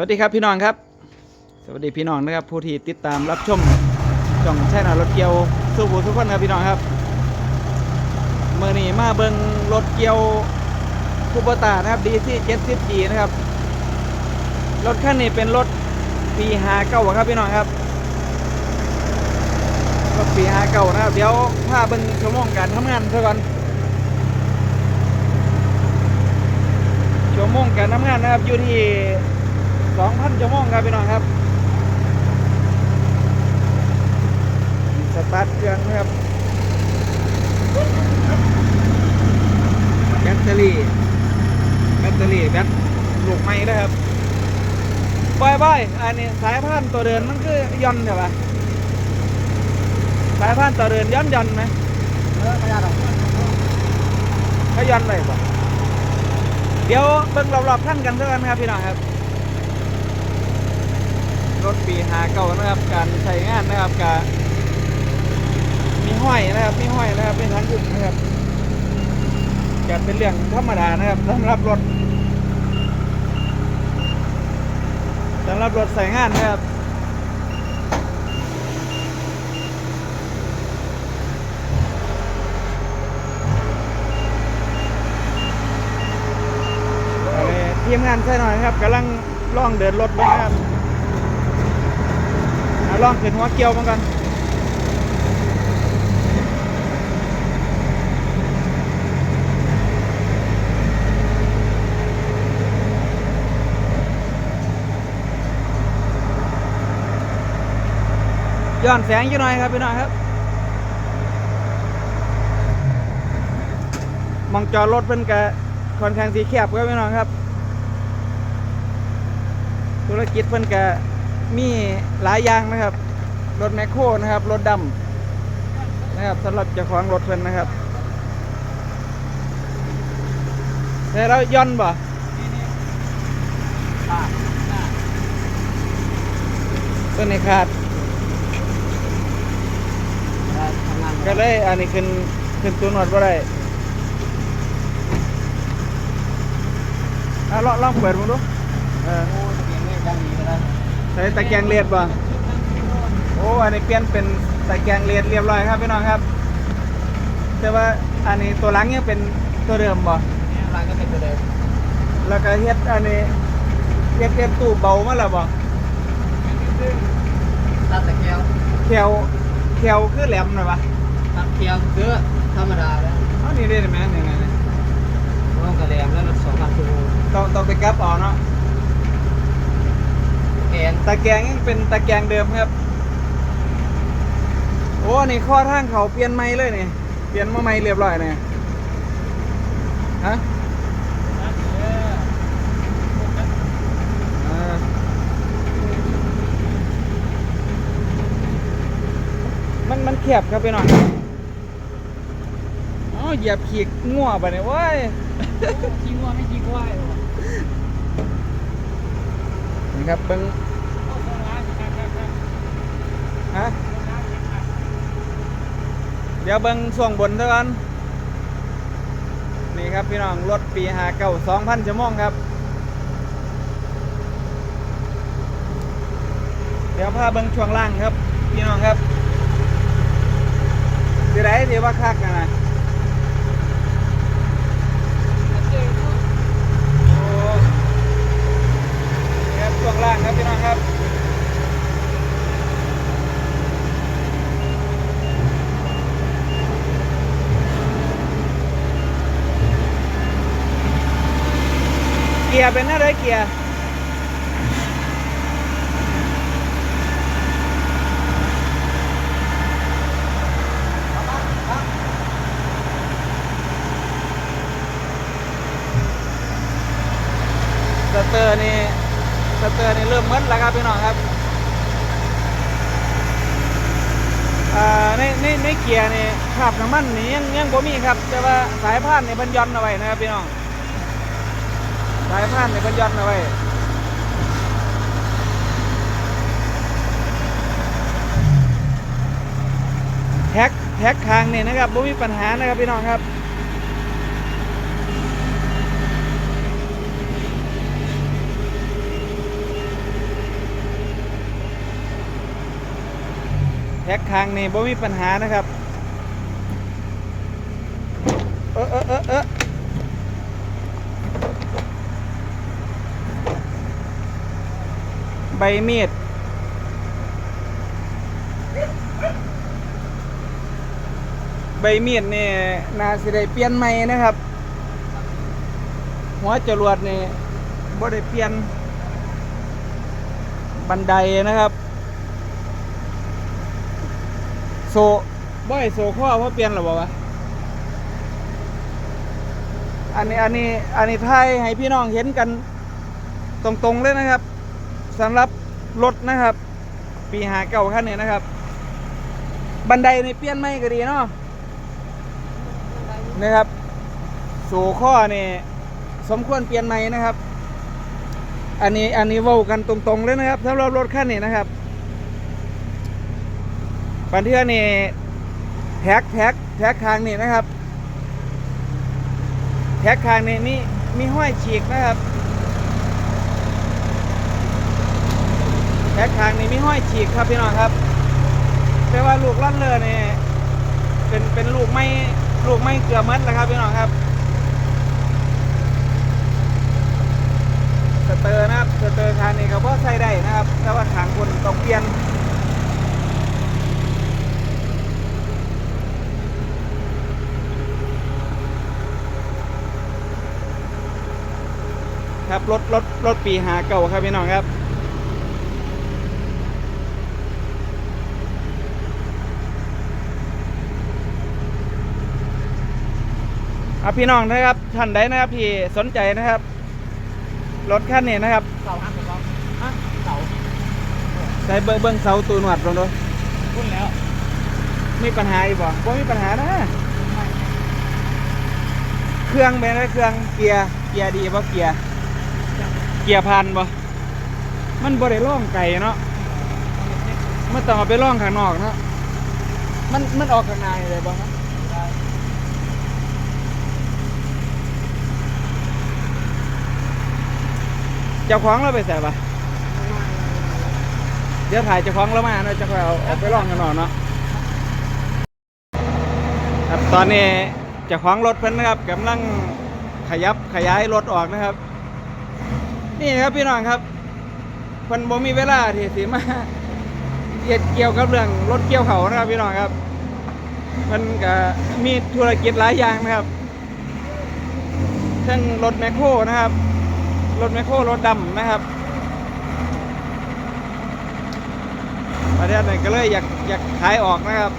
วัสดีครับพี่น้องครับ สวัสดีพี่น้องนะครับผู้ที่ติดตามรับชมช่องใช่นารถเกียวสู้ผู้ทุกคนครับพี่น้องครับเมื่อนี้มาเบิงรถเกียวคูปตานะครับดีที่70 g นะครับรถคันนี้เป็นรถปี5 9ครับพี่น้องครับรถปี5 9นะครับ เดี๋ยวพาเบิงชั่วโมงการทำงานซะก่อนชั่วโมงการทำงานนะครับอยู่ที่ 2,000ชั่วโมงครับพี่น้องครับสตาร์ทเครื่องนะครับแบตเตอรี่แบตเตอรี่แบตลูกไม้นะครับบายบายอันนี้สายพานตัวเดินมันคือย่อนใช่ปะสายพานตัวเดินย้อนย่อนไหมเออขยันหรอกเขาย้อนไปปะเดี๋ยวเบิ่งรอบๆท่านกันเท่ากันครับพี่น้องครับ รถปีหาเก่านะครับ การใช้งานนะครับการมีห้อยนะครับ มีห้อยนะครับเป็นทางอุ่นนะครับจะเป็นเรื่องธรรมดานะครับสำหรับรถสำหรับรถใส่งานนะครับเอาเลยทีมงานใช่หน่อยครับกำลังล่องเดินรถนะครับ ลองขึ้นหัวเกี่ยวมันกันย้อนแสงอยู่หน่อยครับพี่น้อยครับมองจอรถเป็นกะคอนข้างสีแคบครับพี่น้องครับ ธุรกิจเพิ่นกะ มีหลายอย่างนะครับ รถแมคโครนะครับ รถดำนะครับสำหรับเจ้าของรถเพิ่นนะครับแต่เราย่อนบ่ตัวนี้ขาดแล้วทำงานก็เลยอันนี้ขึ้นขึ้นตัวหนวดบ่ได้อะลองลองเปิดมึงดูเออ โอ้ยเปลี่ยนเลขดังนี้ก็ได้ใส่ตะแกรงเลียดบ่โอ้อันนี้เปลี่ยนเป็นตะแกรงเลียดเรียบร้อยครับพี่น้องครับ แต่ว่าอันนี้ตัวหลังยังเป็นตัวเดิมบ่ร้านก็เป็นตัวเดิมแล้วก็เฮ็ดอันนี้เฮ็ดเฮ็ดตู้เบามาแล้วบ่ตัดตะเกียวแขวแขวคือแหลมหน่อยปะตัดเกียวคือธรรมดาแล้วเอานี่ได้ไหมนี่นี่นี่ลงกระแหลมแล้วรถสองพันชั่วโมงต้องต้องไปกลับเออกเนาะ นตะแกรงยังเป็นตะแกรงเดิมครับ โอ้นี่ข้อทางเขาเปลี่ยนใหม่เลยนี่เปลี่ยนมาใหม่เรียบร้อยนี่ฮะมันมันแคบครับพี่น้องอ๋อเหยียบขีกงัวไปเนี่ยว้ยขี้งัวไม่ขี้ควายหรอ ครับเบิ้งฮะเดี๋ยวเบิ้งช่วงบนเท่ากันนี่ครับพี่น้องรถปีหาเก้าสองพันชั่วโมงครับ เดี๋ยวพาเบิ้งช่วงล่างครับ พี่น้องครับสิไรสิว่าคักกันนะโอ้นี่ครับช่วงล่างครับ พี่น้องครับเกียร์เป็นอะไรเกียร์สเตอร์นี่สเตอร์นี่เริ่มมึนแล้วครับพี่น้องครับอ่าในในในเกียร์นี่คราบน้ำมันนี่ยังยังบ่มีครับ แต่ว่าสายพานในบรรยอนเอาไว้นะครับพี่น้อง สายพานในบรรยอนเอาไว้แท็กแท็กคางนี่นะครับไม่มีปัญหานะครับพี่น้องครับ แท็กคางนี่บ่มีปัญหานะครับ เออเออเออเออใบมีดใบมีดนี่นาสิได้เปลี่ยนใหม่นะครับ หัวจรวดนี่บ่ได้เปลี่ยน บันไดนะครับ โซบ่อยโซข้อเพราะเปลี่ยนหรอบอกวะอันนี้อันนี้อันนี้ไทยให้พี่น้องเห็นกันตรงๆเลยนะครับสำหรับรถนะครับ ปีหาเก่าขั้นนี้นะครับ บันไดนี่เปลี่ยนไม่ก็ดีเนาะนะครับโซข้อนี่สมควรเปลี่ยนใหม่นะครับ อันนี้อันนี้เว้ากันตรงๆเลยนะครับสำหรับรถคันนี้นะครับ ปันเทือนี่แท็กแท็กแท็กคางนี่นะครับ แท็กคางนี่มีมีห้อยฉีกนะครับแท็กคางนี่มีห้อยฉีกครับพี่น้องครับแต่ว่าลูกลั่นเลยนี่เป็นเป็นลูกไม่ลูกไม่เกลือมัดนะครับพี่น้องครับสเตอร์นะครับสเตอร์คานนี่ก็พอใส่ได้นะครับ แต่ว่าขางคนต้องเปลี่ยน ครับรถรถรถปีหาเก่าครับพี่น้องครับเอาพี่น้องนะครับท่านใดนะครับที่สนใจนะครับรถคันนี้นะครับเสาหักหรือเปล่าฮะเสาใส่เบิ้งเบิ้งเสาตูนวดลงดูพุ่นแล้วมีปัญหาอีกบ่บ่มีปัญหานะเครื่องเป็นไงเครื่องเกียร์เกียร์ดีบ่เกียร์ เกียร์พันบ่มันบ่ได้ล่องไก่เนาะมันต้องเอาไปล่องข้างนอกเนาะมันมันออกข้างในเลยบ่ครับเจ้าของเราไปใส่ปะเดี๋ยวถ่ายเจ้าของเรามาเนาะจะค่อยเอาเอาไปล่องกันหน่อยเนาะครับตอนนี้เจ้าของรถเพิ่นนะครับกำลังขยับขยายรถออกนะครับ นี่ครับพี่น้องครับเพิ่นบ่มีเวลาที่สิมาเกี่ยวเกี่ยวกับเรื่องรถเกี่ยวเขานะครับพี่น้องครับเพิ่นก็มีธุรกิจหลายอย่างนะครับเช่นรถแมคโครนะครับ รถแมคโครรถดำนะครับประเทศนี้ก็เลยอยากอยากขายออกนะครับ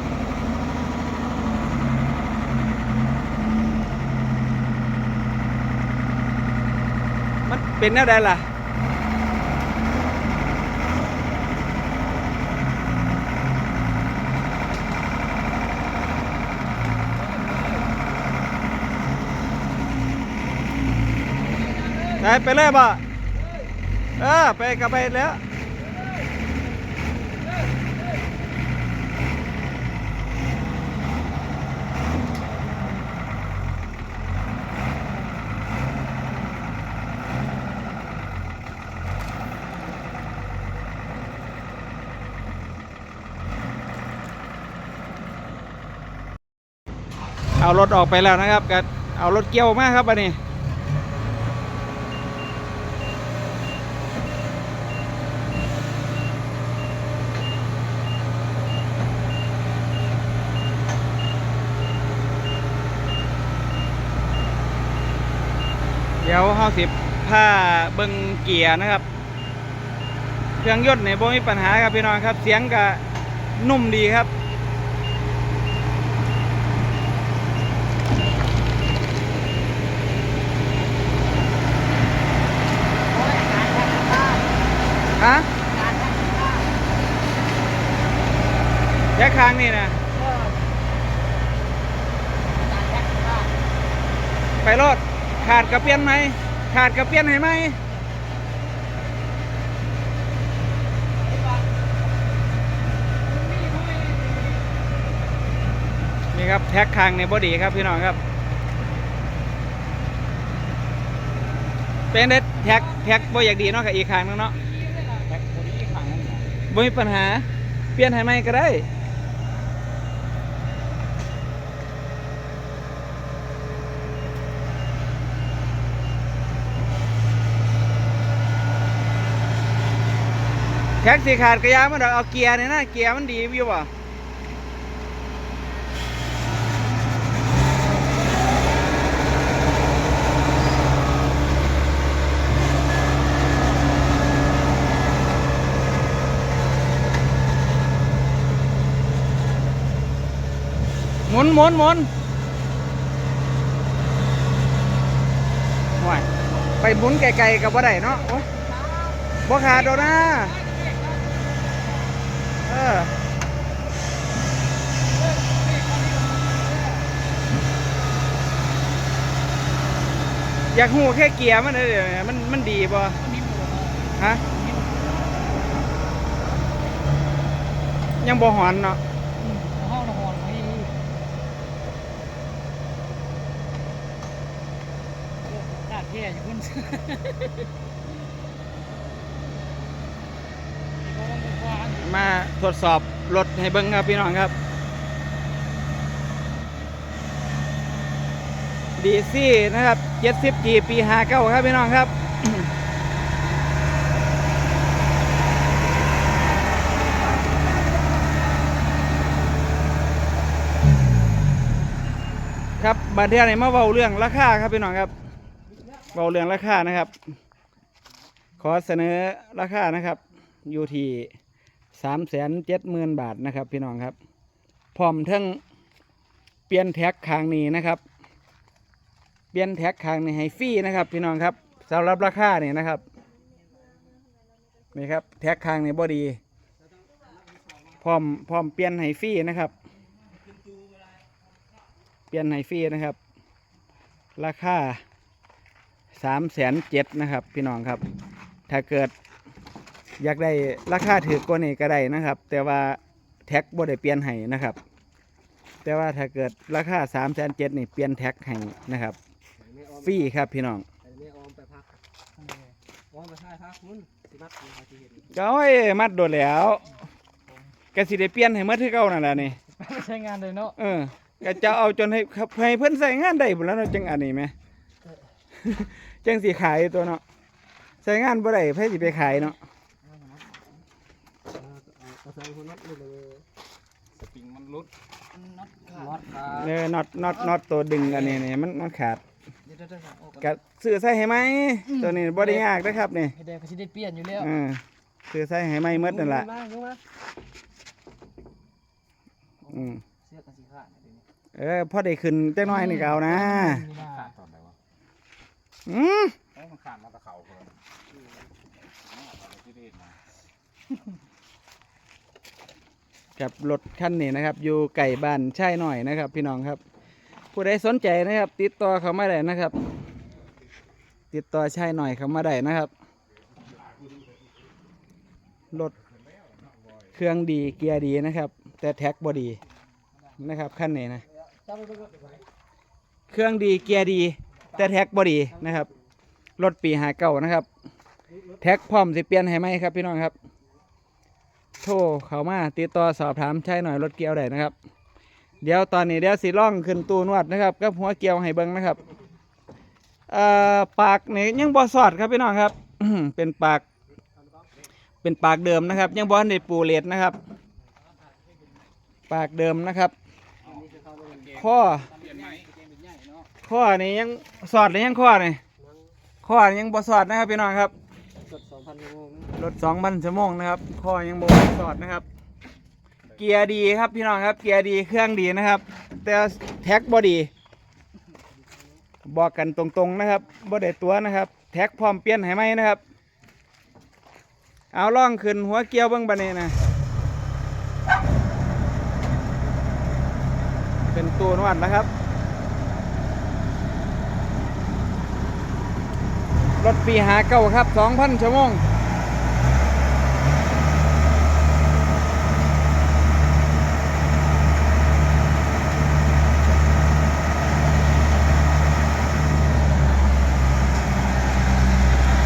เป็นแนวใดล่ะไปไปเลยบ่เออไปกับไปแล้ว เอารถออกไปแล้วนะครับก็เอารถเกี่ยวมาครับอันนี้เดี๋ยวเฮาสิบผ้าเบิงเกียร์นะครับ เครื่องยนต์เนี่ยบ่มีปัญหาครับพี่น้องครับ เสียงก็นุ่มดีครับ ฮะแยกค้างนี่นะไปรถขาดกระเปียนไหม ขาดกระเปียนให้ไหมนี่ครับแท็กคางในบอดีครับพี่น้องครับ เป็นเด็ดแท็กแท็กบ่อยากดีเนาะกับอีกคางนึงเนาะ ไม่มีปัญหา เปลี่ยนให้ใหม่ก็ได้ แท็กซี่ขาดกระยามันดอเอาเกียร์เนี่ยนะ เกียร์มันดีอยู่ป่ะ มุนหมุนหมุนห่วยไปหมุนไกลๆกับว่าไดเนาะโอ๊ยบ่ขาดดอกนะเอออยากหูแค่เกียร์มันเลยเดี๋ยวมันมันดีป่ะฮะยังบ่หอนเนาะ ห้องนอนไม่ลาดเที่ย อยู่คุณมาทดสอบรถให้เบิ้งครับพี่น้องครับดีซี่นะครับ 70G ปี59ครับพี่น้องครับครับบาดเทียไหนมาเว้าเรื่องราคาครับพี่น้องครับ เว้าเรื่องราคานะครับ ขอเสนอราคานะครับ อยู่ที่สามแสนเจ็ดหมื่นบาทนะครับ พี่น้องครับ พร้อมทั้งเปลี่ยนแท็กคางนี้นะครับ เปลี่ยนแท็กคางนี้ให้ฟรีนะครับ พี่น้องครับสำหรับราคาเนี่ยนะครับนี่ครับแท็กคางนี้บอดี พร้อมพร้อมเปลี่ยนให้ฟรีนะครับ เปลี่ยนให้ฟรีนะครับ ราคา สามแสนเจ็ดนะครับ พี่น้องครับ ถ้าเกิดอยากได้ราคาถือกว่านี้ก็ได้นะครับ แต่ว่าแท็กบ่ได้เปลี่ยนให้นะครับ แต่ว่าถ้าเกิดราคา3ามแสนเจ็ดนี่เปลี่ยนแท็กให้นะครับฟรีครับพี่น้องไอ้แม่ออมไปพักออมไปท่ายพักคุณสิมัดมีใครที่เห็นก็โอ้ยมัดโดดแล้วก็สิได้เปลี่ยนให้เมื่อที่เก่านั่นแหละนี่ไม่ใช้งานเลยเนาะเออก็จะเอาจนให้ครับให้เพิ่นใส่งานได้พุ่นแล้วเนาะจังอันนี้ไหม จังสิขายตัวเนาะใส่งานบ่ได้ไผสิไปขายเนาะเอาใส่คนนัดเลยสปริงมันรุดน็อตขามัดดขาเออน็อตน็อตน็อตตัวดึงอันนี้นี่มันมันขาดเดี๋ยวเดี๋ยวเดี๋ยวโอ้ก็ซื้อใส่ให้ไหมตัวนี้บ่ได้ยากนะครับนี่ให้ได้ก็สิได้เปลี่ยนอยู่แล้วเออซื้อใส่ให้ไหมหมดนั่นแหละมาลงมาอืมเสื้อกันสีขาดเดี๋ยวนี้เออพอได้ขึ้นจักหน้อยนี่ก็เอานะมีหน้าขาดต อืมมันขาดมาตะเขาคนที่เด็ดมากับรถคันนี้นะครับ อยู่ไก่บ้านใช่หน่อยนะครับ พี่น้องครับ ผู้ใดสนใจนะครับ ติดต่อเขามาได้นะครับ ติดต่อใช่หน่อยเขามาได้นะครับรถเครื่องดีเกียร์ดีนะครับ แต่แท็กบอดีนะครับคันนี้นะจับไปเบิ่งเครื่องดีเกียร์ดี แต่แท็กบอดีนะครับ รถปีหาเก่านะครับ แท็กพร้อมสิเปลี่ยนให้ไหมครับพี่น้องครับ โทรเขามาติดต่อสอบถามใช่หน่อยรถเกียวได้นะครับ เดี๋ยวตอนนี้เดี๋ยวสิล่องขึ้นตูนวดนะครับกับหัวเกียวให้เบิ้งนะครับเอ่อปากนี่ยังบอสอดครับพี่น้องครับ เป็นปาก เป็นปากเดิมนะครับ ยังบอลในปูเลดนะครับ ปากเดิมนะครับข้อ ข้อนี่ยังสอดหรือยังข้อนี่ข้อนี่ยังบอสอดนะครับพี่น้องครับกดสองพันชั่วโมงรถสองพันชั่วโมงนะครับข้อยังบอสอดนะครับ เกียร์ดีครับพี่น้องครับ เกียร์ดีเครื่องดีนะครับ แต่แท็กบอดีบอกกันตรงๆนะครับบ่ได้ตัวนะครับ แท็กพร้อมเปลี่ยนให้ไหมนะครับ เอาล่องขึ้นหัวเกียวเบิ้งบันนี้นะเป็นตัวนวดนะครับ รถปีหาเก้าครับสองพันชั่วโมง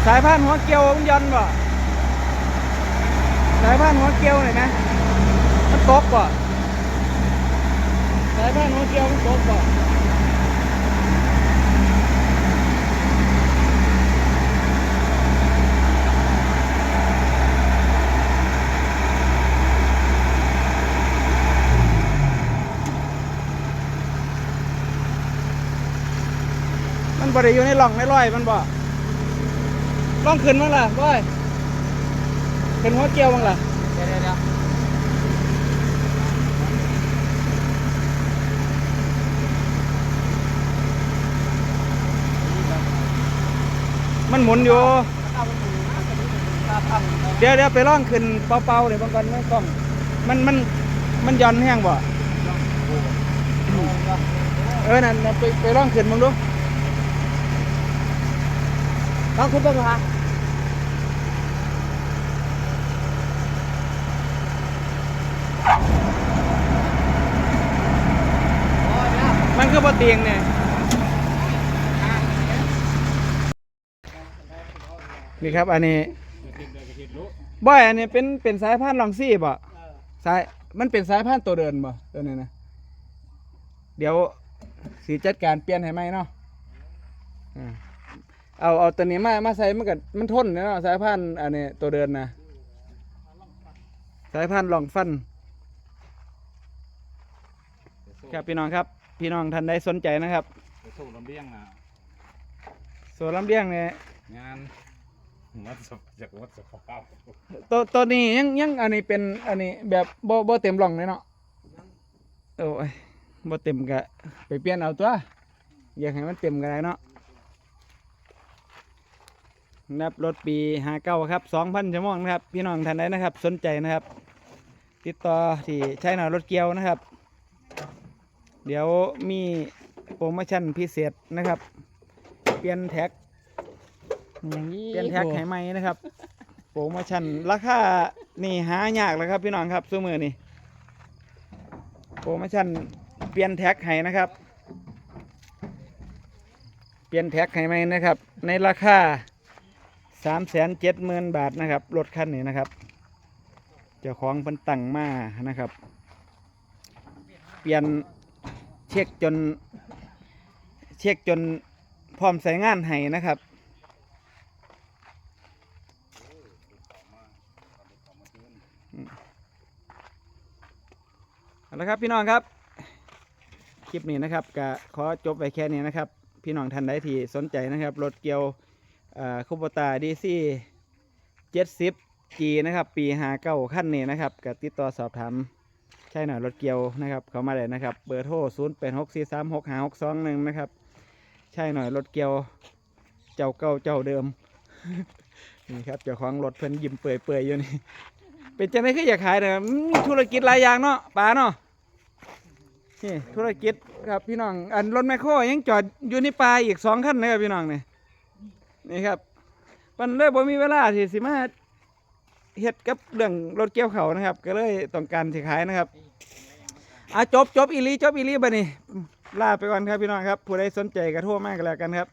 สายพานหัวเกียวมันยันบ่สายพานหัวเกียวหน่อยนะมันตกบ่สายพานหัวเกียวมันตกบ่ ได้อยู่ในหล่องในร้อยมันบ่ล่องขึ้นมั้งล่ะบ่อยขึ้นหัวเกียวมั้งล่ะเดี๋ยวเดี๋ยวมันหมุนอยู่ เดี๋ยวเดี๋ยวไปล่องขึ้นเปล่าๆเดี๋ยวบางก่อนไม่ต้อง มันมันมันย่อนแห้งบ่ เออนั่นไปไปล่องขึ้นมึงดู ต้องคุณต้องฮะมันคือบ่เตียงเนี่ยนี่ครับ อันนี้บ่อยอันนี้เป็นเป็นสายพันธุ์ลองซี่บ่สายมันเป็นสายพันธุ์ตัวเดินบ่ตัวนี้นะเดี๋ยวสีจัดการเปลี่ยนให้ไหมเนาะ เอาเอาตัวนี้มามาใส่มันก็มันทนเนาะสายพันธุ์อันนี้ตัวเดินนะสายพันธุ์ลองฟันครับพี่น้องครับ พี่น้องท่านใดสนใจนะครับไปสู้ลำเลียงนะโซลำเลียงเนี่ยงานวัดสจากวัดสภาพตัวตัวนี้ยังยังอันนี้เป็นอันนี้แบบบ่บ่เต็มร่องเลยเนาะโอ้ยบ่เต็มก็ไปเปลี่ยนเอาตัวอยากให้มันเต็มก็ได้เนาะ นับรถปีหาเก้าครับสองพันชั่วโมงนะครับ พี่น้องท่านใดนะครับ สนใจนะครับ ติดต่อที่ใช้หน่อยรถเกียวนะครับ เดี๋ยวมีโปรโมชั่นพิเศษนะครับ เปลี่ยนแท็กอย่างนี้เปลี่ยนแท็กให้ใหม่นะครับ โปรโมชั่นราคานี่หายากเลยครับ พี่น้องครับซื้อมือนี่โปรโมชั่นเปลี่ยนแท็กให้นะครับ เปลี่ยนแท็กให้ใหม่นะครับ ในราคา สามแสนเจ็ดหมื่นบาทนะครับรถคันนี้นะครับ เจ้าของเพิ่นตั้งมานะครับ เปลี่ยนเช็คจน เช็คจนพร้อมใส่งานให้นะครับเอาละครับพี่น้องครับคลิปนี้นะครับก็ขอจบไว้แค่นี้นะครับ พี่น้องท่านใดที่สนใจนะครับรถเกียว คูปตาดีซี่เจ็ดสิบจีนะครับ ปีหาเก้าขั้นนี้นะครับก็ติดต่อสอบถามใช่หน่อยรถเกียวนะครับ เขามาเลยนะครับ เบอร์โทรศูนย์แปดหกสี่สามหกหาหกสองหนึ่งนะครับ ใช่หน่อยรถเกียว เจ้าเก่าเจ้าเดิม นี่ครับเจ้าของรถเพิ่นยิ้มเปื่อยๆอยู่นี่ เป็นจังไดคืออยากขายเด้ออืมธุรกิจหลายอย่างเนาะป้าเนาะนี่ธุรกิจครับพี่น้อง อันรถแมคโครยังจอดอยู่ในป่าอีกสองคันนะครับพี่น้องเนี่ย นี่ครับมันเลยบ่มีเวลาที่สิมาเฮ็ดกับเรื่องรถเกี่ยวเขานะครับ ก็เลยต้องการสิขายนะครับอะจบจบอีลีจบอีลีบัดนี้ลาไปก่อนครับพี่น้องครับ ผู้ใดสนใจก็โทรมากันแล้วกันครับ